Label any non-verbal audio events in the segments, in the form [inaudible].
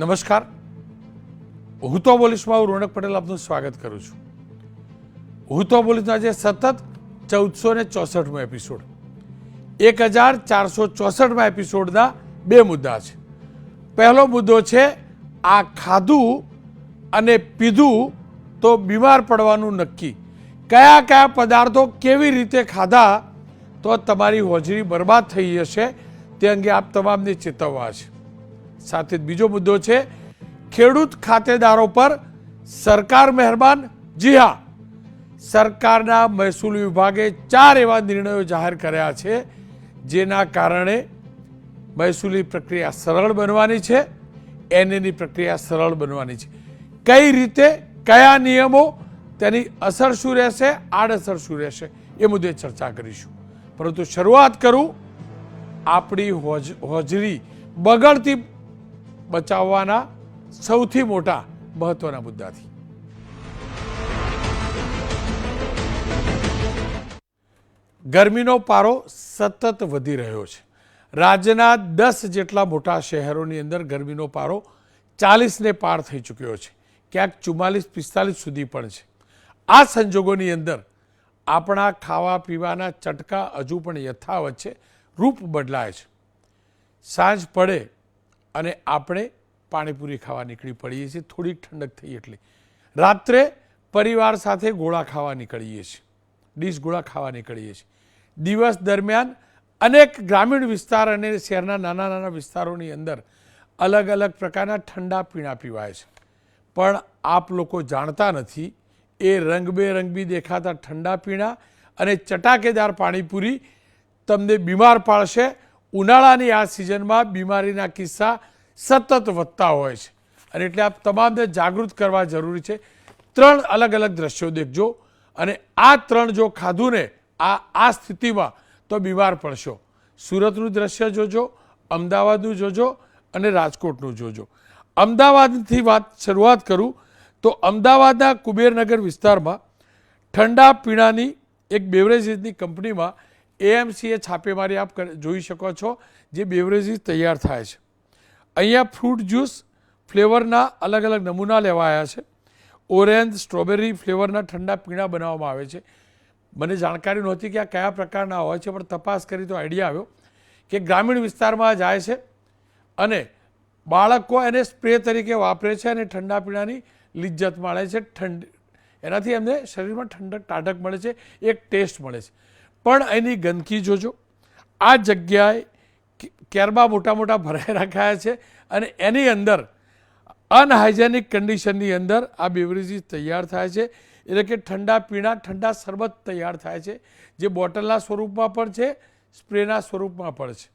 નમસ્કાર. હું તો બોલીશમાં હું રોનક પટેલ આપનું સ્વાગત કરું છું. હું તો બોલીશનો આજે સતત ચૌદસો ને ચોસઠમો એપિસોડ એક હજાર ચારસો ચોસઠમાં એપિસોડના બે મુદ્દા છે. પહેલો મુદ્દો છે, આ ખાધું અને પીધું તો બીમાર પડવાનું નક્કી. કયા કયા પદાર્થો કેવી રીતે ખાધા તો તમારી હોજરી બરબાદ થઈ જશે તે અંગે આપ તમામને ચેતવવા છે. સાથે જ બીજો મુદ્દો છે, ખેડૂત ખાતેદારો પર સરકાર મહેરબાન. જી હા, સરકારના મહેસૂલ વિભાગે ચાર એવા નિર્ણયો જાહેર કર્યા છે, જેના કારણે મહેસૂલી પ્રક્રિયા સરળ બનવાની છે, એનએની પ્રક્રિયા સરળ બનવાની છે. કઈ રીતે, કયા નિયમો, તેની અસર શું રહેશે, આડઅસર શું રહેશે, એ મુદ્દે ચર્ચા કરીશું. પરંતુ શરૂઆત કરું, આપણી હોજરી બગડતી બચાવવાના સૌથી મોટા મહત્વના મુદ્દાથી. ગરમીનો પારો સતત વધી રહ્યો છે. રાજ્યના દસ જેટલા મોટા શહેરોની અંદર ગરમીનો પારો ચાલીસને પાર થઈ ચૂક્યો છે. ક્યાંક ચુમ્માલીસ, પિસ્તાલીસ સુધી પણ છે. આ સંજોગોની અંદર આપણા ખાવા પીવાના ચટકા હજુ પણ યથાવત છે, રૂપ બદલાય છે. સાંજ પડે અને આપણે પાણીપુરી ખાવા નીકળી પડીએ છીએ. થોડીક ઠંડક થઈ એટલે. રાત્રે પરિવાર સાથે ગોળા ખાવા નીકળીએ છીએ. ડીશ ગોળા ખાવા નીકળીએ છીએ. દિવસ દરમિયાન અનેક ગ્રામીણ વિસ્તાર અને શહેરના નાના નાના વિસ્તારોની અંદર અલગ અલગ પ્રકારના ઠંડા પીણા પીવાય છે. પણ આપ લોકો જાણતા નથી એ રંગબેરંગબી દેખાતા ઠંડા પીણા અને ચટાકેદાર પાણીપુરી તમને બીમાર પાડશે ઉનાળાની આ સિઝનમાં બીમારીના કિસ્સા સતત વધતા હોય છે. અને એટલે આપ તમામને જાગૃત કરવા જરૂરી છે. ત્રણ અલગ અલગ દ્રશ્યો દેખજો અને આ ત્રણ જો ખાધું ને આ આ સ્થિતિમાં તો બીમાર પડશો. સુરતનું દ્રશ્ય જોજો, અમદાવાદનું જોજો અને રાજકોટનું જોજો. અમદાવાદથી વાત શરૂઆત કરું તો અમદાવાદના કુબેરનગર વિસ્તારમાં ઠંડા પીણાની એક બેવરેજીસની કંપનીમાં એએમસીએ છાપેમારી આપ જોઈ શકો છો, જે બેવરેજીસ તૈયાર થાય છે. અહીંયા ફ્રૂટ જ્યુસ ફ્લેવરના અલગ અલગ નમૂના લેવાયા છે. ઓરેન્જ સ્ટ્રોબેરી ફ્લેવરના ઠંડા પીણા બનાવવામાં આવે છે. મને જાણકારી નહોતી કે આ કયા પ્રકારના હોય છે, પણ તપાસ કરી તો આઈડિયા આવ્યો કે ગ્રામીણ વિસ્તારમાં જાય છે અને બાળકો એને સ્પ્રે તરીકે વાપરે છે અને ઠંડા પીણાની લિજ્જત મળે છે. ઠંડ એનાથી એમને શરીરમાં ઠંડક, ટાઢક મળે છે, એક ટેસ્ટ મળે છે. પણ એની ગંદકી જોજો. આ જગ્યાએ કેરબા મોટા મોટા ભરાઈ રાખાયા છે અને એની અંદર અનહાઇજેનિક કન્ડિશનની અંદર આ બેવરેજીસ તૈયાર થાય છે. એટલે કે ઠંડા પીણા, ઠંડા શરબત તૈયાર થાય છે, જે બોટલના સ્વરૂપમાં પણ છે, સ્પ્રેના સ્વરૂપમાં પણ છે.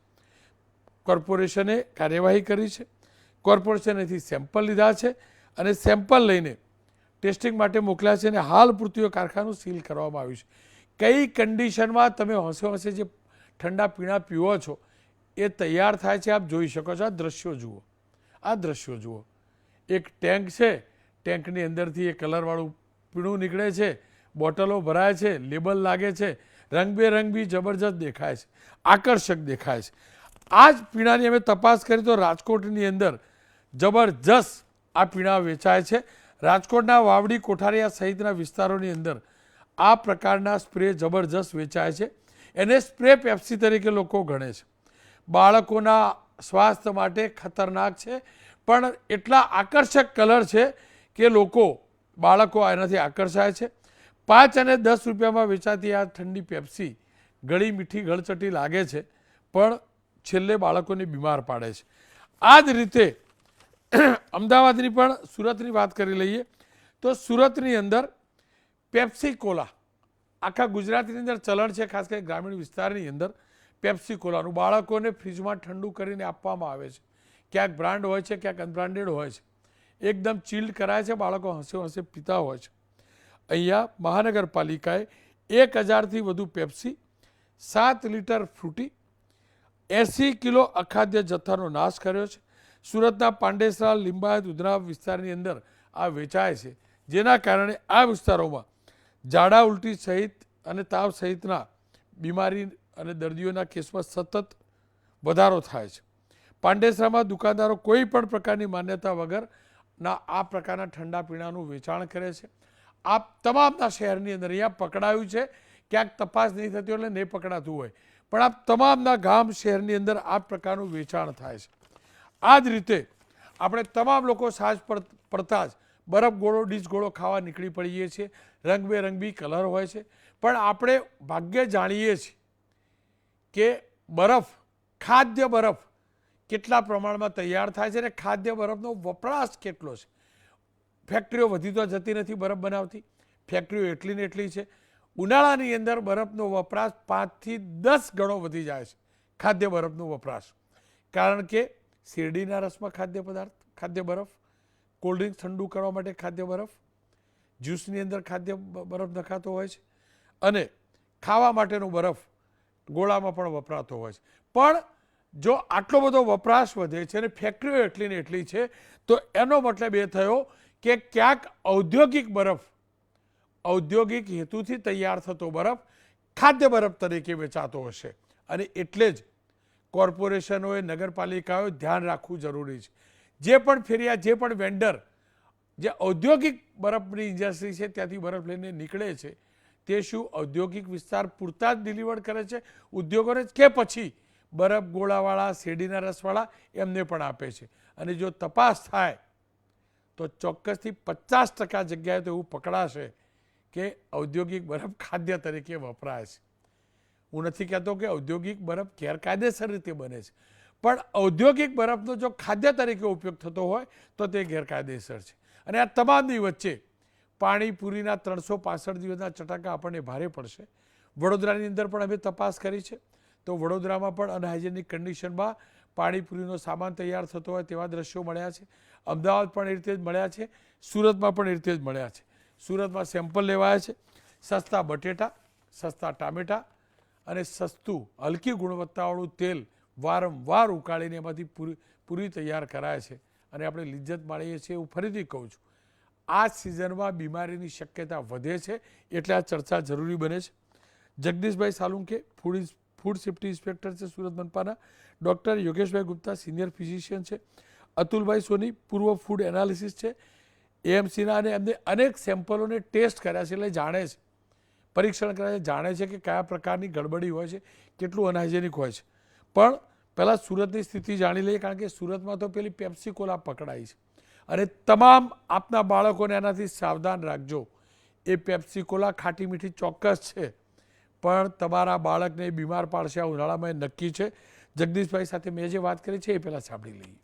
કોર્પોરેશને કાર્યવાહી કરી છે. કોર્પોરેશનેથી સેમ્પલ લીધા છે અને સેમ્પલ લઈને ટેસ્ટિંગ માટે મોકલ્યા છે અને હાલ પૂરતું કારખાનું સીલ કરવામાં આવ્યું છે. કઈ કન્ડિશનમાં તમે હોંશે હોંશે જે ઠંડા પીણા પીવો છો, એ તૈયાર થાય છે, આપ જોઈ શકો છો, આ દ્રશ્યો જુઓ. આ દ્રશ્યો જુઓ. એક ટેન્ક છે, ટેન્કની અંદરથી એ કલરવાળું પીણું નીકળે છે, બોટલો ભરાય છે, લેબલ લાગે છે, રંગબેરંગી જબરજસ્ત દેખાય છે, આકર્ષક દેખાય છે. આ જ પીણાની અમે તપાસ કરી તો રાજકોટની અંદર જબરજસ્ત આ પીણા વેચાય છે. રાજકોટના વાવડી કોઠારિયા સહિતના વિસ્તારોની અંદર આ પ્રકારના સ્પ્રે જબરજસ્ત વેચાય છે. એને સ્પ્રે પેપ્સી તરીકે લોકો ગણે છે. બાળકોના સ્વાસ્થ્ય માટે ખતરનાક છે. પણ એટલા આકર્ષક કલર છે કે લોકો, બાળકો એનાથી આકર્ષાય છે. પાંચ અને દસ રૂપિયામાં વેચાતી આ ઠંડી પેપ્સી ગળી મીઠી ગળચટી લાગે છે, પણ છેલ્લે બાળકોને બીમાર પાડે છે. આ જ રીતે અમદાવાદની પણ સુરતની વાત કરી લઈએ તો સુરતની અંદર પેપ્સી કોલા આખા ગુજરાતની અંદર ચલણ છે, ખાસ કરી ગ્રામીણ વિસ્તારની અંદર પેપ્સી કોલાનું બાળકોને ફ્રીજમાં ઠંડુ કરીને આપવામાં આવે છે. ક્યાંક બ્રાન્ડ હોય છે, ક્યાંક અનબ્રાન્ડેડ હોય છે. એકદમ ચિલ્ડ કરાય છે, બાળકો હસે હસે પીતા હોય છે. અહીંયા મહાનગરપાલિકાએ એક હજારથી વધુ પેપ્સી, સાત લીટર ફ્રૂટી, એંસી કિલો અખાદ્ય જથ્થાનો નાશ કર્યો છે. સુરતના પાંડેસરા, લિંબાયત, ઉધના વિસ્તારની અંદર આ વેચાય છે. જેના કારણે આ વિસ્તારોમાં ઝાડા ઉલટી સહિત અને તાવ સહિતના બીમારી અને દર્દીઓના કેસમાં સતત વધારો થાય છે. પાંડેસરામાં દુકાનદારો કોઈ પણ પ્રકારની માન્યતા વગરના આ પ્રકારના ઠંડા પીણાનું વેચાણ કરે છે. આ તમામના શહેરની અંદર અહીંયા પકડાયું છે. ક્યાંક તપાસ નહીં થતી એટલે નહીં પકડાતું હોય. પણ આ તમામના ગામ શહેરની અંદર આ પ્રકારનું વેચાણ થાય છે. આ જ રીતે આપણે તમામ લોકો સાજ પડ- પડતા જ બરફ ગોળો, ડીશ ગોળો ખાવા નીકળી પડીએ છીએ. રંગબેરંગી કલર હોય છે. પણ આપણે ભાગ્યે જાણીએ છીએ કે બરફ, ખાદ્ય બરફ કેટલા પ્રમાણમાં તૈયાર થાય છે અને ખાદ્ય બરફનો વપરાશ કેટલો છે? ફેક્ટરીઓ વધી તો જતી નથી બરફ બનાવતી. ફેક્ટરીઓ એટલી ને એટલી છે. ઉનાળાની અંદર બરફનો વપરાશ પાંચથી દસ ગણો વધી જાય છે, ખાદ્ય બરફનો વપરાશ. કારણ કે શેરડીના રસમાં ખાદ્ય પદાર્થ, ખાદ્ય બરફ કોલ્ડ ડ્રિંક ઠંડુ કરવા માટે ખાદ્ય બરફ, જ્યુસની અંદર ખાદ્ય બરફ નખાતો હોય છે અને ખાવા માટેનો બરફ ગોળામાં પણ વપરાતો હોય છે. પણ જો આટલો બધો વપરાશ વધે છે અને ફેક્ટરીઓ એટલી ને એટલી છે, તો એનો મતલબ એ થયો કે ક્યાંક ઔદ્યોગિક બરફ, ઔદ્યોગિક હેતુથી તૈયાર થતો બરફ ખાદ્ય બરફ તરીકે વેચાતો હશે. અને એટલે જ કોર્પોરેશનોએ, નગરપાલિકાઓએ ધ્યાન રાખવું જરૂરી છે. જે પણ ફેરિયા, જે પણ વેન્ડર જે ઔદ્યોગિક બરફની ઇન્ડસ્ટ્રી છે, ત્યાંથી બરફ લઈને નીકળે છે, તે શું ઔદ્યોગિક વિસ્તાર પૂરતા જ ડિલિવર કરે છે? ઉદ્યોગોને કે પછી બરફ ગોળાવાળા, શેરડીના રસવાળા એમને પણ આપે છે. અને જો તપાસ થાય, તો ચોક્કસથી પચાસ ટકા જગ્યાએ તો એવું પકડાશે કે ઔદ્યોગિક બરફ ખાદ્ય તરીકે વપરાય છે. હું નથી કહેતો કે ઔદ્યોગિક બરફ ગેરકાયદેસર રીતે બને છે. પણ ઔદ્યોગિક બરફનો જો ખાદ્ય તરીકે ઉપયોગ થતો હોય, તો તે ગેરકાયદેસર છે. અને આ તમામની વચ્ચે પાણીપુરીના ત્રણસો પાસઠ દિવસના ચટાકા આપણને ભારે પડશે. વડોદરાની અંદર પણ અમે તપાસ કરી છે. તો વડોદરામાં પણ અનહાઇજેનિક કન્ડિશનમાં પાણીપુરીનો સામાન તૈયાર થતો હોય તેવા દ્રશ્યો મળ્યા છે. અમદાવાદ પણ એ રીતે જ મળ્યા છે. સુરતમાં પણ એ રીતે જ મળ્યા છે. સુરતમાં સેમ્પલ લેવાયા છે. સસ્તા બટેટા, સસ્તા ટામેટા અને સસ્તું હલકી ગુણવત્તાવાળું તેલ વારંવાર ઉકાળીને એમાંથી પૂરી પૂરી તૈયાર કરાય છે અને આપણે લિજ્જત માણીએ છીએ એવું ફરીથી કહું છું. આ સિઝનમાં બીમારીની શક્યતા વધે છે એટલે આ ચર્ચા જરૂરી બને છે. Jagdishbhai Salunke food food safety inspector છે Surat મનપાના. Doctor Yogeshbhai Gupta senior physician છે. અતુલભાઈ સોની પૂર્વ ફૂડ એનાલિસિસ છે. એએમસીના અને એમને અનેક સેમ્પલોને ટેસ્ટ કર્યા છે એટલે જાણે છે. પરીક્ષણ કર્યા છે, જાણે છે કે કયા પ્રકારની ગડબડી હોય છે, કેટલું અનહાઇજેનિક હોય છે. પણ પહેલાં સુરતની સ્થિતિ જાણી લઈએ, કારણ કે સુરતમાં તો પેલી પેપ્સિકોલા પકડાઈ છે. અને તમામ આપના બાળકોને એનાથી સાવધાન રાખજો. એ પેપ્સિકોલા ખાટી મીઠી ચોક્કસ છે. પણ તમારા બાળકને બીમાર પાડશે, આ ઉનાળામાં નક્કી છે. જગદીશભાઈ સાથે મેં જે વાત કરી છે, એ પહેલાં સાંભળી લઈએ.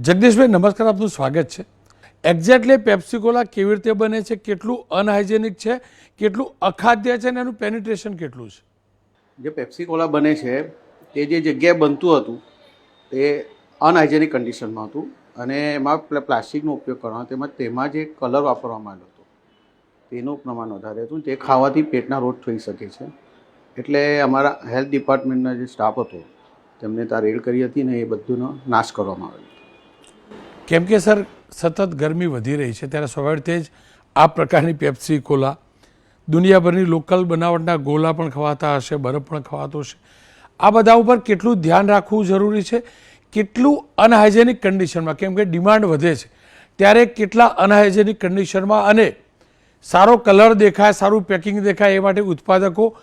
જગદીશભાઈ, નમસ્કાર, આપનું સ્વાગત છે. એક્ઝેક્ટલી પેપ્સિકોલા કેવી રીતે બને છે, કેટલું અનહાઇજેનિક છે, કેટલું અખાદ્ય છે, અને એનું પેનિટ્રેશન કેટલું છે? જે પેપ્સિકોલા બને છે તે જે જગ્યાએ બનતું હતું તે અનહાઇજેનિક કન્ડિશનમાં હતું. અને એમાં પેલા, પ્લાસ્ટિકનો ઉપયોગ કરવાનો તેમાં તેમાં જે કલર વાપરવામાં આવ્યો હતો, તેનું પ્રમાણ વધારે હતું. તે ખાવાથી પેટના રોગ થઈ શકે છે. એટલે અમારા હેલ્થ ડિપાર્ટમેન્ટનો જે સ્ટાફ હતો, તેમને ત્યાં રેડ કરી હતી ને એ બધુંનો નાશ કરવામાં આવ્યો કેમ કે સર, સતત ગરમી વધી રહી છે, ત્યારે સ્વાભાવિક જ આ પ્રકારની પેપ્સી, કોલા, દુનિયાભરની લોકલ બનાવટના ગોલા પણ ખવાતા હશે, બરફ પણ ખવાતો હશે. આ બધા ઉપર કેટલું ધ્યાન રાખવું જરૂરી છે? કેટલું અનહાઇજેનિક કન્ડિશનમાં કેમ કે ડિમાન્ડ વધે છે. ત્યારે કેટલા અનહાઇજેનિક કન્ડિશનમાં અને સારો કલર દેખાય, સારું પેકિંગ દેખાય એ માટે ઉત્પાદકો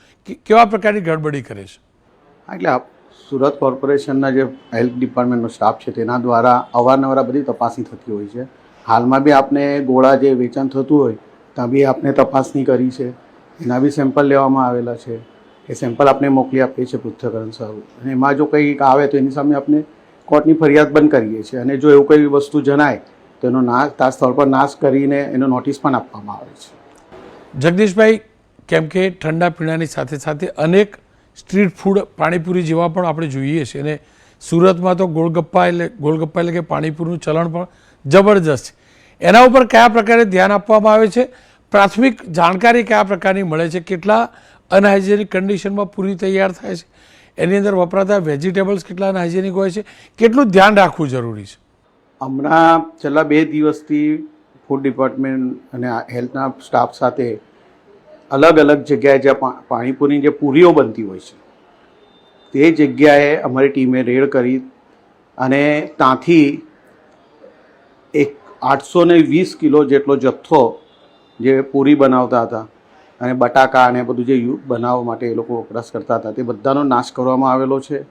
કેવા પ્રકારની ગડબડી કરે છે? એટલે સુરત કોર્પોરેશનના જે હેલ્થ ડિપાર્ટમેન્ટનો સ્ટાફ છે, તેના દ્વારા અવારનવાર બધી તપાસણી થતી હોય છે. હાલમાં બી આપને ગોળા જે વેચાણ થતું હોય, ત્યાં બી આપને તપાસણી કરી છે. એના બી સેમ્પલ લેવામાં આવેલા છે. એ સેમ્પલ આપણે મોકલી આપીએ છીએ પૃથ્થકરણ સારું અને એમાં જો કંઈક આવે તો એની સામે આપણે કોર્ટની ફરિયાદ પણ કરીએ છીએ. અને જો એવું કંઈ વસ્તુ જણાય, તો એનો નાશ તા સ્થળ પર નાશ કરીને એનો નોટિસ પણ આપવામાં આવે છે. જગદીશભાઈ, કેમ કે ઠંડા પીણાની સાથે સાથે અનેક સ્ટ્રીટ ફૂડ પાણીપુરી જેવા પણ આપણે જોઈએ છીએ. અને સુરતમાં તો ગોળગપ્પા એટલે ગોળગપ્પા એટલે કે પાણીપુરીનું ચલણ પણ જબરજસ્ત છે. એના ઉપર કયા પ્રકારે ધ્યાન આપવામાં આવે છે? પ્રાથમિક જાણકારી કયા પ્રકારની મળે છે? કેટલા અનહાઇજેનિક કન્ડિશનમાં પૂરી તૈયાર થાય છે. એની અંદર વપરાતા વેજીટેબલ્સ કેટલા અનહાઇજેનિક હોય છે? કેટલું ધ્યાન રાખવું જરૂરી છે? હમણાં છેલ્લા બે દિવસથી ફૂડ ડિપાર્ટમેન્ટ અને હેલ્થના સ્ટાફ સાથે અલગ અલગ જગ્યાએ જ્યાં પાણીપુરીની જે પૂરીઓ બનતી હોય છે, તે જગ્યાએ અમારી ટીમે રેડ કરી અને ત્યાંથી એક આઠસો ને વીસ કિલો જેટલો જથ્થો જે પૂરી બનાવતા હતા અને બટાકા અને બધું જે બનાવવા માટે એ લોકો વપરાશ કરતા હતા, તે બધાનો નાશ કરવામાં આવેલો છે.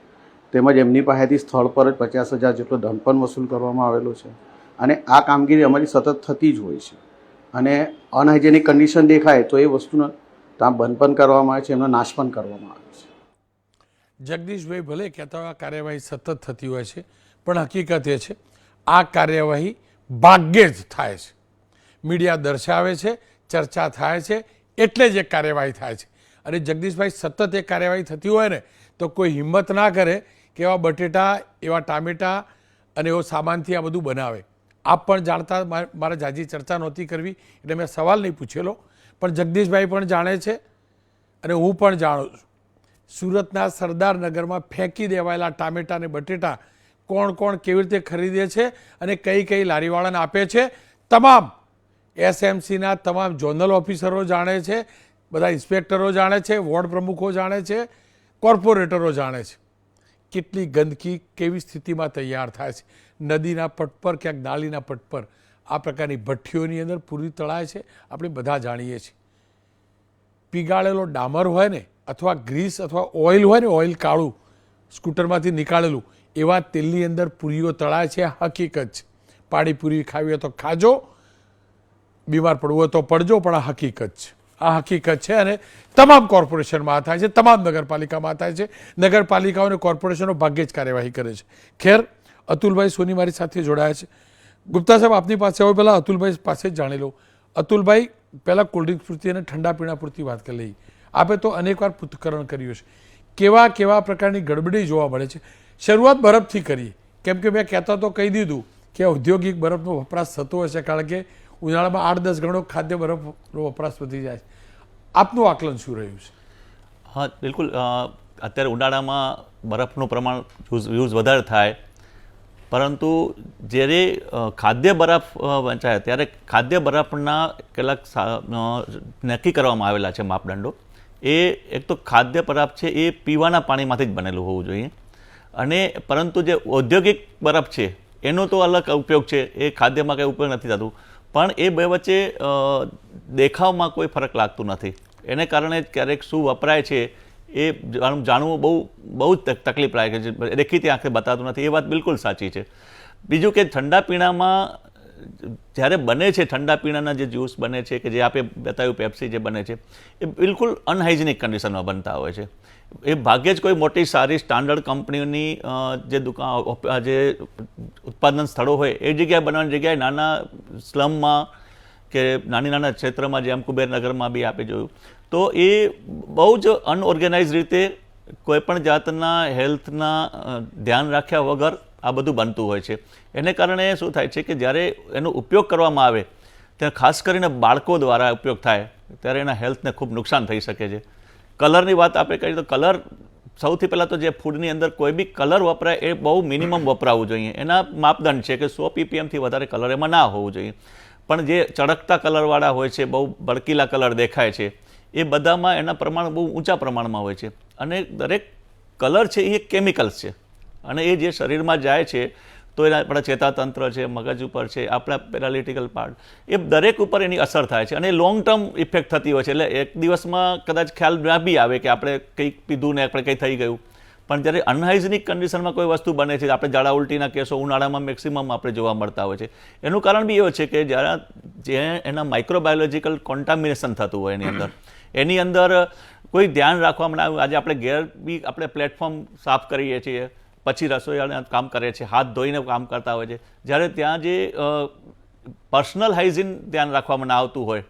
તેમજ એમની પાસેથી સ્થળ પર જ પચાસ હજાર જેટલો દંડ પણ વસૂલ કરવામાં આવેલો છે. અને આ કામગીરી અમારી સતત થતી જ હોય છે. અને અનહાઇજેનિક કન્ડિશન દેખાય તો એ વસ્તુનો ત્યાં બંધ પણ કરવામાં આવે છે, એમનો નાશ પણ કરવામાં આવે છે. જગદીશભાઈ, ભલે કહેતા આ કાર્યવાહી સતત થતી હોય છે, પણ હકીકત એ છે, આ કાર્યવાહી ભાગ્યે જ થાય છે. મીડિયા દર્શાવે છે, ચર્ચા થાય છે એટલે જ એક કાર્યવાહી થાય છે. અને જગદીશભાઈ સતત એક કાર્યવાહી થતી હોય ને, તો કોઈ હિંમત ના કરે કે એવા બટેટા, એવા ટામેટા અને એવો સામાનથી આ બધું બનાવે. આપ પણ જાણતા મારે જાજી ચર્ચા નહોતી કરવી, એટલે મેં સવાલ નહીં પૂછેલો. પણ જગદીશભાઈ પણ જાણે છે અને હું પણ જાણું છું. સુરતના સરદારનગરમાં ફેંકી દેવાયેલા ટામેટા અને બટેટા કોણ કોણ કેવી રીતે ખરીદે છે અને કઈ કઈ લારીવાળાને આપે છે? તમામ એસએમસીના તમામ ઝોનલ ઓફિસરો જાણે છે, બધા ઇન્સ્પેક્ટરો જાણે છે, વોર્ડ પ્રમુખો જાણે છે, કોર્પોરેટરો જાણે છે. કેટલી ગંદકી, કેવી સ્થિતિમાં તૈયાર થાય છે. નદીના પટ પર, ક્યાંક નાળીના પટ પર. આ પ્રકારની ભઠ્ઠીઓની અંદર પૂરી તળાય છે, આપણે બધા જાણીએ છીએ. પીગાળેલો ડામર હોય ને, અથવા ગ્રીસ અથવા ઓઇલ હોય ને, ઓઇલ કાળું, સ્કૂટરમાંથી નીકાળેલું, એવા તેલની અંદર પૂરીઓ તળાય છે, હકીકત છે. પાણીપુરી ખાવી હોય તો ખાજો બીમાર પડવું હોય તો પડજો, પણ આ હકીકત છે. આ હકીકત છે અને તમામ કોર્પોરેશનમાં આ થાય છે, તમામ નગરપાલિકામાં થાય છે. નગરપાલિકાઓ અને કોર્પોરેશનો ભાગ્યે જ કાર્યવાહી કરે છે. ખેર, અતુલભાઈ સોની મારી સાથે જોડાયા છે. ગુપ્તા સાહેબ, આપની પાસે હોય પહેલાં અતુલભાઈ પાસે જ જાણી લઉં અતુલભાઈ, પહેલાં કોલ્ડ્રિંક્સ પૂરતી અને ઠંડા પીણા પૂરતી વાત કરી લઈ આપે તો અનેકવાર પૃથ્થકરણ કર્યું છે. કેવા કેવા પ્રકારની ગડબડી જોવા મળે છે. શરૂઆત બરફથી કરીએ. કેમ કે મેં કહેતા તો કહી દીધું કે ઔદ્યોગિક બરફનો વપરાશ થતો હશે, કારણ કે ઉનાળામાં આઠ દસ ગણો ખાદ્ય બરફનો વપરાશ વધી જાય છે. આપનું આકલન શું રહ્યું છે? હા, બિલકુલ અત્યારે ઉનાળામાં બરફનું પ્રમાણ યુઝ વધારે થાય. પરંતુ જ્યારે ખાદ્ય બરફ વંચાય, ત્યારે ખાદ્ય બરફના કેટલાક નક્કી કરવામાં આવેલા છે માપદંડો. એ એક તો ખાદ્ય બરફ છે, એ પીવાના પાણીમાંથી જ બનેલું હોવું જોઈએ. અને પરંતુ જે ઔદ્યોગિક બરફ છે, એનો તો અલગ ઉપયોગ છે, એ ખાદ્યમાં કંઈ ઉપયોગ નથી થતું. પણ એ બે વચ્ચે દેખાવમાં કોઈ ફરક લાગતું નથી. એને કારણે ક્યારેક શું વપરાય છે એ જાણ- જાણવું બહુ બહુ જ તક- તકલીફ લાગે છે. દેખીતી આંખે બતાતું નથી. એ વાત બિલકુલ સાચી છે. બીજું કે ઠંડા પીણામાં જ્યારે બને છે, ઠંડા પીણાના જે જ્યુસ બને છે કે જે આપે બતાવ્યું પેપ્સી જે બને છે, એ બિલકુલ અનહાઇજેનિક કન્ડિશનમાં બનતા હોય છે. એ ભાગ્યે જ કોઈ મોટી સારી સ્ટાન્ડર્ડ કંપનીઓની જે દુકાન જે ઉત્પાદન સ્થળો હોય, એ જગ્યાએ બનાવવાની જગ્યાએ નાના સ્લમમાં કે નાની નાના ક્ષેત્રમાં, જેમ કુબેરનગરમાં બી આપે જોયું, તો એ બહુ જ અનઓર્ગેનાઇઝ રીતે કોઈપણ જાતના હેલ્થના ધ્યાન રાખ્યા વગર આ બધું બનતું હોય છે. એને કારણે શું થાય છે કે જ્યારે એનો ઉપયોગ કરવામાં આવે, ત્યારે ખાસ કરીને બાળકો દ્વારા ઉપયોગ થાય, ત્યારે એના હેલ્થને ખૂબ નુકસાન થઈ શકે છે. કલરની વાત આપણે કરીએ તો કલર સૌથી પહેલાં તો જે ફૂડની અંદર કોઈ બી કલર વપરાય એ બહુ મિનિમમ વપરાવવું જોઈએ. એના માપદંડ છે કે સો પીપીએમથી વધારે કલર એમાં ના હોવું જોઈએ. પણ જે ચળકતા કલરવાળા હોય છે, બહુ ભડકીલા કલર દેખાય છે, એ બધામાં એના પ્રમાણ બહુ ઊંચા પ્રમાણમાં હોય છે. અને દરેક કલર છે એ કેમિકલ્સ છે. અને એ જે શરીરમાં જાય છે તો એના આપણા ચેતાતંત્ર છે, મગજ ઉપર છે, આપણા પેરાલિટિકલ પાર્ટ એ દરેક ઉપર એની અસર થાય છે અને લોંગ ટર્મ ઇફેક્ટ થતી હોય છે. એટલે એક દિવસમાં કદાચ ખ્યાલ ના બી આવે કે આપણે કંઈક પીધું ને આપણે કંઈ થઈ ગયું. પણ જ્યારે અનહાઇજેનિક કન્ડિશનમાં કોઈ વસ્તુ બને છે, આપણે ઝાડા ઉલટીના કેસો, ઉનાળામાં મેક્સિમમ આપણે જોવા મળતા હોય છે. એનું કારણ બી એવું છે કે જ્યારે જે એના માઇક્રોબાયોલોજીકલ કોન્ટામિનેશન થતું હોય એની અંદર. એની અંદર કોઈ ધ્યાન રાખવામાં આવ્યું. આજે આપણે ઘેર બી આપણે પ્લેટફોર્મ સાફ કરીએ છીએ. પછી રસોઈયાને કામ કરે છે, હાથ ધોઈને કામ કરતા હોય છે. જ્યારે ત્યાં જે પર્સનલ હાઇજીન ધ્યાન રાખવામાં આવતું હોય,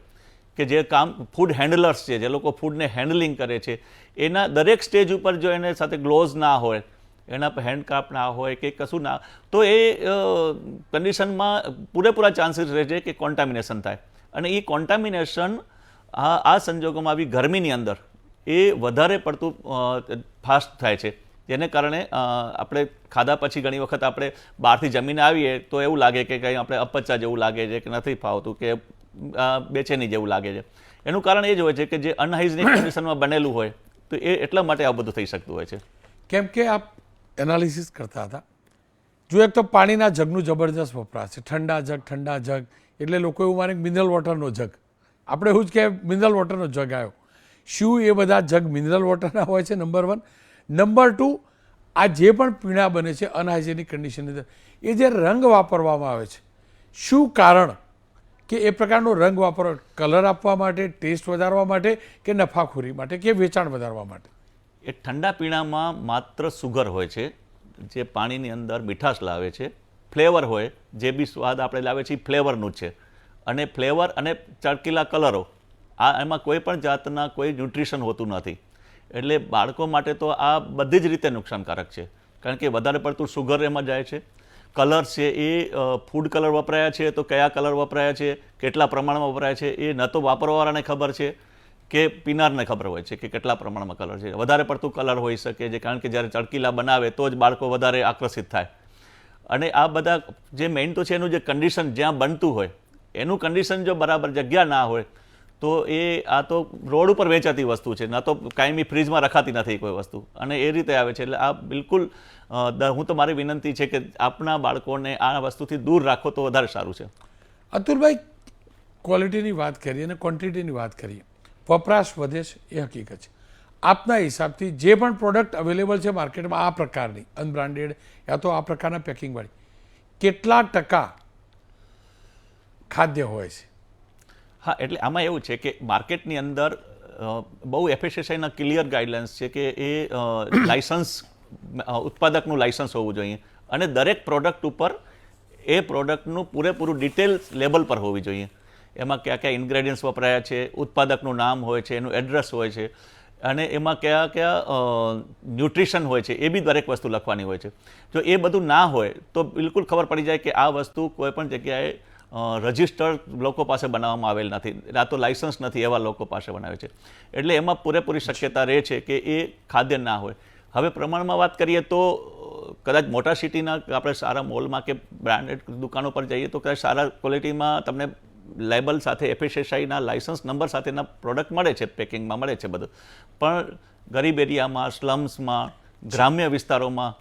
કે જે કામ ફૂડ હેન્ડલર્સ છે, જે લોકો ફૂડને હેન્ડલિંગ કરે છે, એના દરેક સ્ટેજ ઉપર જો એને સાથે ગ્લોવ્સ ના હોય, એના પર હેન્ડક્રાફ્ટ ના હોય કે કશું ના, તો એ કન્ડિશનમાં પૂરેપૂરા ચાન્સીસ રહે છે કે કોન્ટામિનેશન થાય. અને એ કોન્ટામિનેશન આ આ સંજોગોમાં આવી ગરમીની અંદર એ વધારે પડતું ફાસ્ટ થાય છે. જેને કારણે આપણે ખાધા પછી ઘણી વખત આપણે બહારથી જમીને આવીએ તો એવું લાગે કે કંઈ આપણે અપચા જેવું લાગે છે કે નથી ફાવતું કે બેચેની જેવું લાગે છે. એનું કારણ એ જ હોય છે કે જે અનહાઇજનિક કન્ડિશનમાં [coughs] બનેલું હોય તો એ એટલા માટે આ બધું થઈ શકતું હોય છે. કેમ કે આપ એનાલિસિસ કરતા હતા. જો એક તો પાણીના જગનું જબરજસ્ત વપરાશ છે. ઠંડા જગ ઠંડા જગ એટલે લોકો એવું માને મિનરલ વોટરનો જગ. આપણે એવું જ કે મિનરલ વોટરનો જગ આવ્યો. શું એ બધા જગ મિનરલ વોટરના હોય છે નંબર વન નંબર ટુ આ જે પણ પીણા બને છે અનહાઇજેનિક કન્ડિશનની અંદર, એ જે રંગ વાપરવામાં આવે છે, શું કારણ કે એ પ્રકારનો રંગ વાપરવા કલર આપવા માટે ટેસ્ટ વધારવા માટે કે નફાખોરી માટે કે વેચાણ વધારવા માટે? એ ઠંડા પીણામાં માત્ર સુગર હોય છે, જે પાણીની અંદર મીઠાશ લાવે છે ફ્લેવર હોય, જે બી સ્વાદ આપણે લાવે છે એ ફ્લેવરનું છે. અને ફ્લેવર અને ચળકીલા કલરો આ એમાં કોઈ પણ જાતના કોઈ ન્યુટ્રિશન હોતું નથી. એટલે બાળકો માટે તો આ બધી જ રીતે નુકસાનકારક છે. કારણ કે વધારે પડતું સુગર એમાં જાય છે. કલર છે એ ફૂડ કલર વપરાયા છે તો કયા કલર વપરાયા છે, કેટલા પ્રમાણમાં વપરાયા છે એ ન તો વાપરવાવાળાને ખબર છે કે પીનારને ખબર હોય છે કે કેટલા પ્રમાણમાં કલર છે. વધારે પડતું કલર હોઈ શકે છે કારણ કે જ્યારે ચળકીલા બનાવે તો જ બાળકો વધારે આકર્ષિત થાય. અને આ બધા જે મેઇન તો છે એનું જે કન્ડિશન જ્યાં બનતું હોય, એનું કન્ડિશન જો બરાબર જગ્યા ના હોય તો એ આ તો રોડ ઉપર વેચાતી વસ્તુ છે. ના તો કાયમી ફ્રીજમાં રખાતી નથી કોઈ વસ્તુ. અને એ રીતે આવે છે. એટલે આ બિલકુલ હું તો મારી વિનંતી છે કે આપણા બાળકોને આ વસ્તુથી દૂર રાખો તો વધારે સારું છે. અતુલભાઈ ક્વોલિટીની વાત કરીએ અને ક્વોન્ટિટીની વાત કરીએ. વપરાશ વધે છે, એ હકીકત છે. આપના હિસાબથી જે પણ પ્રોડક્ટ અવેલેબલ છે માર્કેટમાં આ પ્રકારની અનબ્રાન્ડેડ યા તો આ પ્રકારના પેકિંગવાળી કેટલા ટકા ખાદ્ય હોય છે? હા એટલે આમાં એવું છે કે માર્કેટની અંદર બહુ એફએસએસઆઈના ક્લિયર ગાઈડલાઇન્સ છે કે એ [coughs] લાયસન્સ ઉત્પાદકનું લાયસન્સ હોવું જોઈએ અને દરેક પ્રોડક્ટ ઉપર એ પ્રોડક્ટનું પૂરેપૂરું ડિટેલ લેબલ પર હોવી જોઈએ. એમાં કયા કયા ઇન્ગ્રેડિયન્ટ્સ વપરાયા છે ઉત્પાદકનું નામ હોય છે એનું એડ્રેસ હોય છે અને એમાં કયા કયા ન્યુટ્રિશન હોય છે એ બી દરેક વસ્તુ લખવાની હોય છે. જો એ બધું ના હોય તો બિલકુલ ખબર પડી જાય કે આ વસ્તુ કોઈપણ જગ્યાએ રજિસ્ટર્ડ લોકો પાસે બનાવવામાં આવેલ નથી. આ તો લાયસન્સ નથી એવા લોકો પાસે બનાવે છે. એટલે એમાં પૂરેપૂરી શક્યતા રહે છે કે એ ખાદ્ય ના હોય. હવે પ્રમાણમાં વાત કરીએ તો કદાચ મોટા સિટીના આપણે સારા મોલમાં કે બ્રાન્ડેડ દુકાનો પર જઈએ તો કદાચ સારા ક્વોલિટીમાં તમને લેબલ સાથે, એફએસએસઆઈના લાયસન્સ નંબર સાથેના પ્રોડક્ટ મળે છે, પેકિંગમાં મળે છે બધું. પણ ગરીબ એરિયામાં, સ્લમ્સમાં, ગ્રામ્ય વિસ્તારોમાં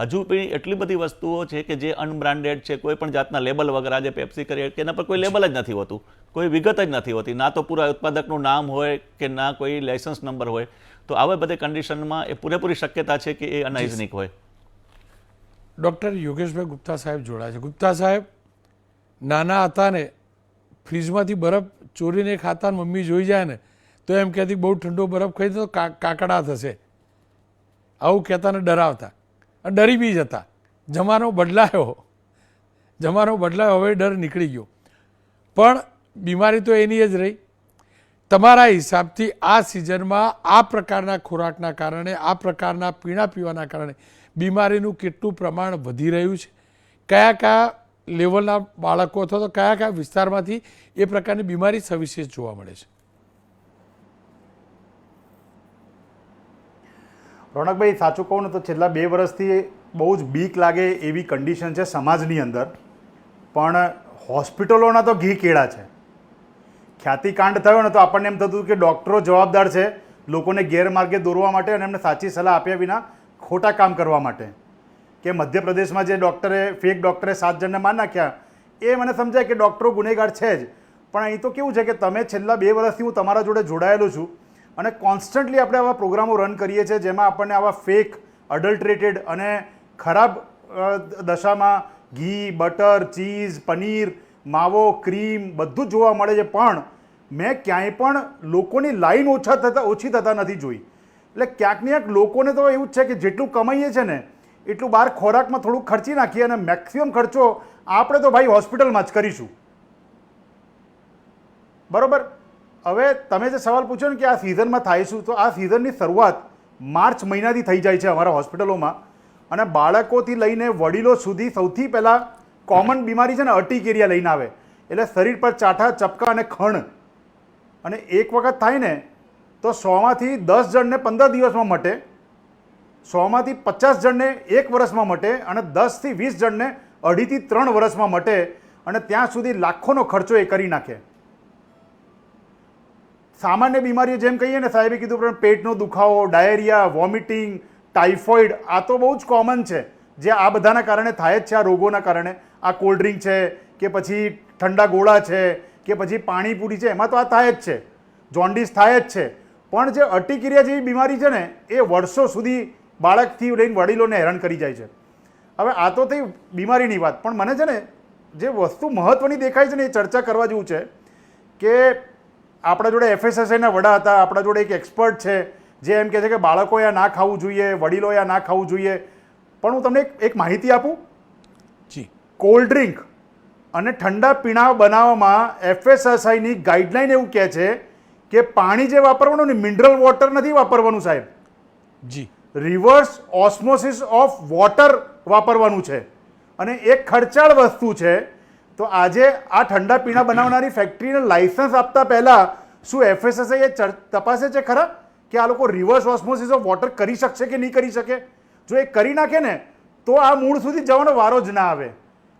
હજુ પણ એટલી બધી વસ્તુઓ છે કે જે અનબ્રાન્ડેડ છે કોઈ પણ જાતના લેબલ વગર જે પેપ્સી કરીએ કે એના પર કોઈ લેબલ જ નથી હોતું. કોઈ વિગત જ નથી હોતી. ના તો પૂરા ઉત્પાદકનું નામ હોય કે ના કોઈ લાયસન્સ નંબર હોય. તો આવા બધી કન્ડિશનમાં એ પૂરેપૂરી શક્યતા છે કે એ અનહાઇજનિક હોય. ડૉક્ટર યોગેશભાઈ ગુપ્તા સાહેબ જોડાયા છે. ગુપ્તા સાહેબ નાના હતા ને ફ્રીજમાંથી બરફ ચોરીને ખાતા મમ્મી જોઈ જાય ને તો એમ કહેતી બહુ ઠંડો બરફ ખાઈ તો કા કાકડા થશે. આવું કહેતા ને ડરાવતા. ડરી બી જતા. જમાનો બદલાયો. જમાનો બદલાયો, હવે ડર નીકળી ગયો. પણ બીમારી તો એની જ રહી. તમારા હિસાબથી આ સિઝનમાં આ પ્રકારના ખોરાકના કારણે, આ પ્રકારના પીણા પીવાના કારણે બીમારીનું કેટલું પ્રમાણ વધી રહ્યું છે? કયા કયા લેવલના બાળકો અથવા તો કયા કયા વિસ્તારમાંથી એ પ્રકારની બીમારી સવિશેષ જોવા મળે છે? રોનકભાઈ, સાચું કહું ને તો છેલ્લા બે વર્ષથી બહુ જ બીક લાગે એવી કન્ડિશન છે સમાજની અંદર. પણ હોસ્પિટલોના તો ઘી કેળા છે. ખ્યાતિકાંડ થયો ને તો આપણને એમ થતું કે ડૉક્ટરો જવાબદાર છે લોકોને ગેરમાર્ગે દોરવા માટે અને એમને સાચી સલાહ આપ્યા વિના ખોટા કામ કરવા માટે. કે મધ્યપ્રદેશમાં જે ડૉક્ટરે ફેક ડૉક્ટરે સાત જણને માર નાખ્યા, એ મને સમજાય કે ડૉક્ટરો ગુનેગાર છે જ. પણ અહીં તો કેવું છે કે તમે છેલ્લા બે વર્ષથી હું તમારા જોડે જોડાયેલો છું. અને કોન્સ્ટન્ટલી આપણે આવા પ્રોગ્રામો રન કરીએ છીએ જેમાં આપણને આવા ફેક અડલ્ટ્રેટેડ અને ખરાબ દશામાં ઘી બટર ચીઝ પનીર, માવો ક્રીમ બધું જ જોવા મળે છે. પણ મેં ક્યાંય પણ લોકોની લાઈન ઓછા થતા, ઓછી થતા નથી જોઈ. એટલે ક્યાંક ને ક્યાંક લોકોને તો એવું જ છે કે જેટલું કમાઈએ છે ને, એટલું બહાર ખોરાકમાં થોડુંક ખર્ચી નાખીએ અને મેક્સિમમ ખર્ચો આપણે તો ભાઈ હોસ્પિટલમાં જ કરીશું. બરોબર? હવે તમે જે સવાલ પૂછ્યો ને કે આ સિઝનમાં થાય શું, તો આ સિઝનની શરૂઆત માર્ચ મહિનાથી થઈ જાય છે અમારા હોસ્પિટલોમાં. અને બાળકોથી લઈને વડીલો સુધી સૌથી પહેલાં કોમન બીમારી છે ને અર્ટિકેરિયા લઈને આવે. એટલે શરીર પર ચાઠા, ચપકા અને ખણ. અને એક વખત થાય ને, તો સોમાંથી દસ જણને પંદર દિવસમાં મટે, સોમાંથી પચાસ જણને એક વર્ષમાં મટે, અને દસથી વીસ જણને અઢીથી ત્રણ વર્ષમાં મટે, અને ત્યાં સુધી લાખોનો ખર્ચો એ કરી નાખે. સામાન્ય બીમારીઓ જેમ કહીએ ને સાહેબે કીધું પણ પેટનો દુખાવો, ડાયરિયા, વોમિટિંગ, ટાઇફોઇડ, આ તો બહુ જ કોમન છે. જે આ બધાના કારણે થાય જ છે, આ રોગોના કારણે. આ કોલ્ડ ડ્રિંક છે કે પછી ઠંડા ગોળા છે કે પછી પાણીપુરી છે, એમાં તો આ થાય જ છે. જોન્ડિસ થાય જ છે. પણ જે અટીકિરિયા જેવી બીમારી છે ને, એ વર્ષો સુધી બાળકથી લઈને વડીલોને હેરાન કરી જાય છે. હવે આ તો થઈ બીમારીની વાત. પણ મને છે ને, જે વસ્તુ મહત્ત્વની દેખાય છે ને એ ચર્ચા કરવા જેવું છે કે આપણા જોડે એફએસએસઆઈના વડા હતા આપણા જોડે એક એક્સપર્ટ છે જે એમ કહે છે કે બાળકોએ આ ના ખાવું જોઈએ વડીલોએ આ ના ખાવું જોઈએ. પણ હું તમને એક- એક માહિતી આપું? જી. કોલ્ડ ડ્રિંક અને ઠંડા પીણા બનાવવામાં એફએસએસઆઈની ગાઈડલાઈન એવું કહે છે કે પાણી જે વાપરવાનું ને મિનરલ વોટર નથી વાપરવાનું સાહેબ. જી. રિવર્સ ઓસ્મોસિસ ઓફ વોટર વાપરવાનું છે. અને એ ખર્ચાળ વસ્તુ છે તો આજે આ ઠંડા પીણા બનાવનારી ફેક્ટરીને લાઇસન્સ આપતા પહેલાં શું એફએસએસઆઈ એ તપાસે છે ખરા? કે આ લોકો રિવર્સ ઓસ્મોસિસ ઓફ વોટર કરી શકશે કે નહીં કરી શકે? જો એ કરી નાખે ને, તો આ મૂળ સુધી જવાનો વારો જ ના આવે.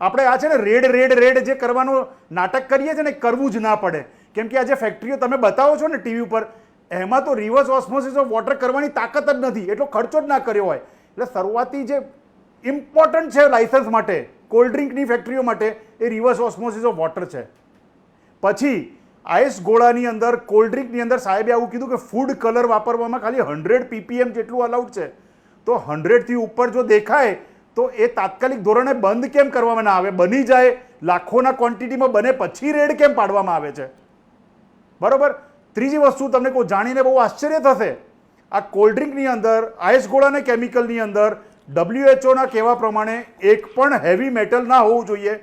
આપણે આ છે ને રેડ રેડ રેડ જે કરવાનું નાટક કરીએ છીએ ને કરવું જ ના પડે. કેમ કે આ જે ફેક્ટરીઓ તમે બતાવો છો ને ટીવી ઉપર, એમાં તો રિવર્સ ઓસ્મોસિસ ઓફ વોટર કરવાની તાકાત જ નથી. એટલો ખર્ચો જ ના કર્યો હોય. એટલે શરૂઆતી જે ઇમ્પોર્ટન્ટ છે લાઇસન્સ માટે કોલ્ડ ડ્રિંકની ફેક્ટરીઓ માટે એ રિવર્સ ઓસ્મોસિસ ઓફ વોટર છે. પછી, આઈસ ગોળાની અંદર, કોલ્ડ ડ્રિંકની અંદર સાહેબે આવું કીધું કે ફૂડ કલર વાપરવામાં ખાલી હંડ્રેડ પીપીએમ જેટલું અલાઉડ છે. તો હંડ્રેડથી ઉપર જો દેખાય, તો એ તાત્કાલિક ધોરણે બંધ કેમ કરવામાં ના આવે? બની જાય, લાખોના ક્વોન્ટિટીમાં બને પછી રેડ કેમ પાડવામાં આવે છે? બરાબર? ત્રીજી વસ્તુ તમને કોઈ જાણીને બહુ આશ્ચર્ય થશે. આ કોલ્ડ ડ્રિંકની અંદર, આઈસ ગોળાને કેમિકલની અંદર ડબ્લ્યુએચઓના કહેવા પ્રમાણે એક પણ હેવી મેટલ ના હોવું જોઈએ.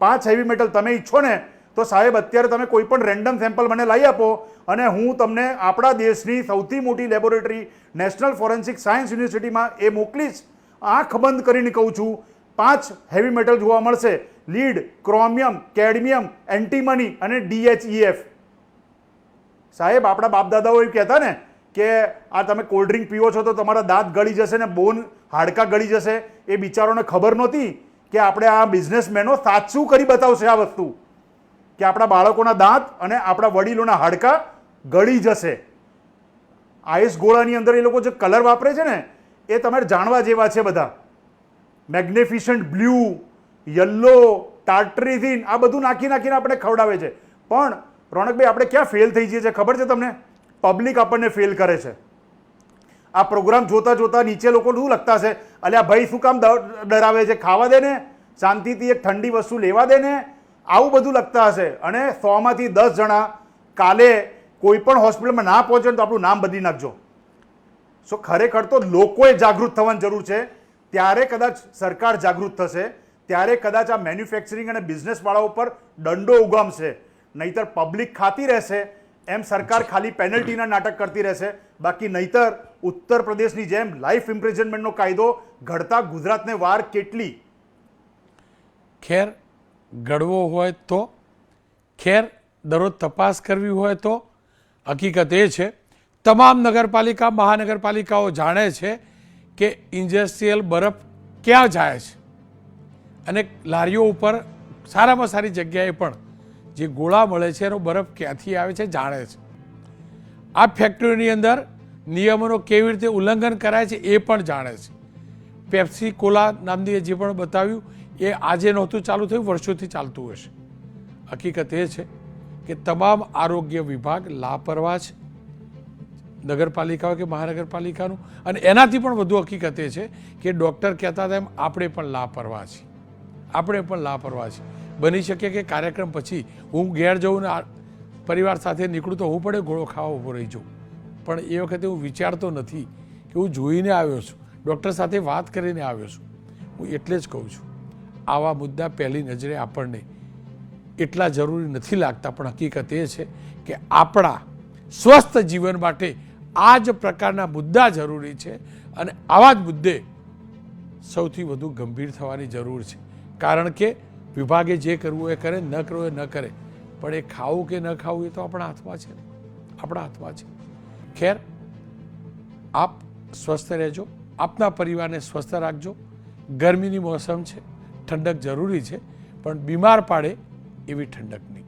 પાંચ હેવી મેટલ તમે ઈચ્છો ને, તો સાહેબ અત્યારે તમે કોઈ પણ રેન્ડમ સેમ્પલ મને લઈ આપો અને હું તમને આપણા દેશની સૌથી મોટી લેબોરેટરી નેશનલ ફોરેન્સિક સાયન્સ યુનિવર્સિટીમાં એ મોકલીશ. આંખ બંધ કરીને કહું છું, પાંચ હેવી મેટલ જોવા મળશે. લીડ ક્રોમિયમ કેડમિયમ એન્ટીમની અને ડીએચઈએફ સાહેબ, આપણા બાપદાદાઓ એ કહેતા ને કે આ તમે કોલ્ડ ડ્રિંક પીવો છો તો તમારા દાંત ગળી જશે ને બોન હાડકા ગળી જશે. એ બિચારોને ખબર નહોતી કે આપણે આ બિઝનેસમેનો સાચું કરી બતાવશે આ વસ્તુ. કે આપણા બાળકોના દાંત અને આપણા વડીલોના હાડકા ગળી જશે. આઈસ ગોળાની અંદર એ લોકો જે કલર વાપરે છે ને, એ તમારે જાણવા જેવા છે બધા. મેગ્નિફિશન્ટ બ્લુ, યલો ટાર્ટરીઝિન આ બધું નાખી નાખીને આપણે ખવડાવે છે. પણ રોનકભાઈ, આપણે ક્યાં ફેલ થઈ જઈએ છે ખબર છે તમને? પબ્લિક આપણને ફેલ કરે છે. આ પ્રોગ્રામ જોતા જોતા નીચે લોકો શું લખતા છે અલ્યા ભાઈ શું કામ ડરાવે છે? ખાવા દે ને? શાંતિથી એક ઠંડી વસ્તુ લેવા દે ને? આવું બધું લખતા હશે. અને સોમાંથી દસ જણા કાલે કોઈ પણ હોસ્પિટલમાં ના પહોંચે તો આપણું નામ બદલી નાખજો. સો ખરેખર તો લોકોએ જાગૃત થવાની જરૂર છે. ત્યારે કદાચ સરકાર જાગૃત થશે. ત્યારે કદાચ આ મેન્યુફેક્ચરિંગ અને બિઝનેસવાળા ઉપર દંડો ઉગામશે. નહીતર પબ્લિક ખાતી રહેશે. એમ સરકાર ખાલી પેનલ્ટીના નાટક કરતી રહેશે. બાકી નહીતર ઉત્તર પ્રદેશની જેમ લાઈફ ઇમ્પ્રેઝનમેન્ટનો કાયદો ઘડતા ગુજરાતને વાર કેટલી? ખેર ઘડવો હોય તો, ખેર દરરોજ તપાસ કરવી હોય તો, હકીકત એ છે, તમામ નગરપાલિકા, મહાનગરપાલિકાઓ જાણે છે કે ઇન્ડસ્ટ્રીયલ બરફ ક્યાં જાય છે. અને લારીઓ ઉપર સારામાં સારી જગ્યાએ પણ જે ગોળા મળે છે એનો બરફ ક્યાંથી આવે છે જાણે છે. આ ફેક્ટરીની અંદર નિયમોનો કેવી રીતે ઉલ્લંઘન કરાય છે એ પણ જાણે છે. પેપ્સી કોલા નામની જે પણ બતાવ્યું, એ આજે નહોતું ચાલુ થયું, વર્ષોથી ચાલતું હશે. હકીકત એ છે કે તમામ આરોગ્ય વિભાગ લાપરવાહ છે. નગરપાલિકાઓ કે મહાનગરપાલિકાનું. અને એનાથી પણ વધુ હકીકત એ છે કે ડૉક્ટર કહેતા હતા એમ, આપણે પણ લાપરવાહ છીએ. આપણે પણ લાપરવાહ છીએ. બની શકે કે કાર્યક્રમ પછી હું ઘેર જઉં ને પરિવાર સાથે નીકળું તો હું પડે ગોળો ખાવા ઊભો રહી જાઉં. પણ એ વખતે હું વિચારતો નથી કે હું જોઈને આવ્યો છું, ડૉક્ટર સાથે વાત કરીને આવ્યો છું. હું એટલે જ કહું છું, આવા મુદ્દા પહેલી નજરે આપણને એટલા જરૂરી નથી લાગતા, પણ હકીકત એ છે કે આપણા સ્વસ્થ જીવન માટે આ જ પ્રકારના મુદ્દા જરૂરી છે અને આવા જ મુદ્દે સૌથી વધુ ગંભીર થવાની જરૂર છે. કારણ કે વિભાગે જે કરવું એ કરે, ન કરવું એ ન કરે. પણ એ ખાવું કે ન ખાવું એ તો આપણા હાથમાં છે આપણા હાથમાં છે. ખેર, આપ સ્વસ્થ રહેજો. આપના પરિવારને સ્વસ્થ રાખજો. ગરમીની મોસમ છે. ઠંડક જરૂરી છે. પણ બીમાર પાડે એવી ઠંડક નહીં.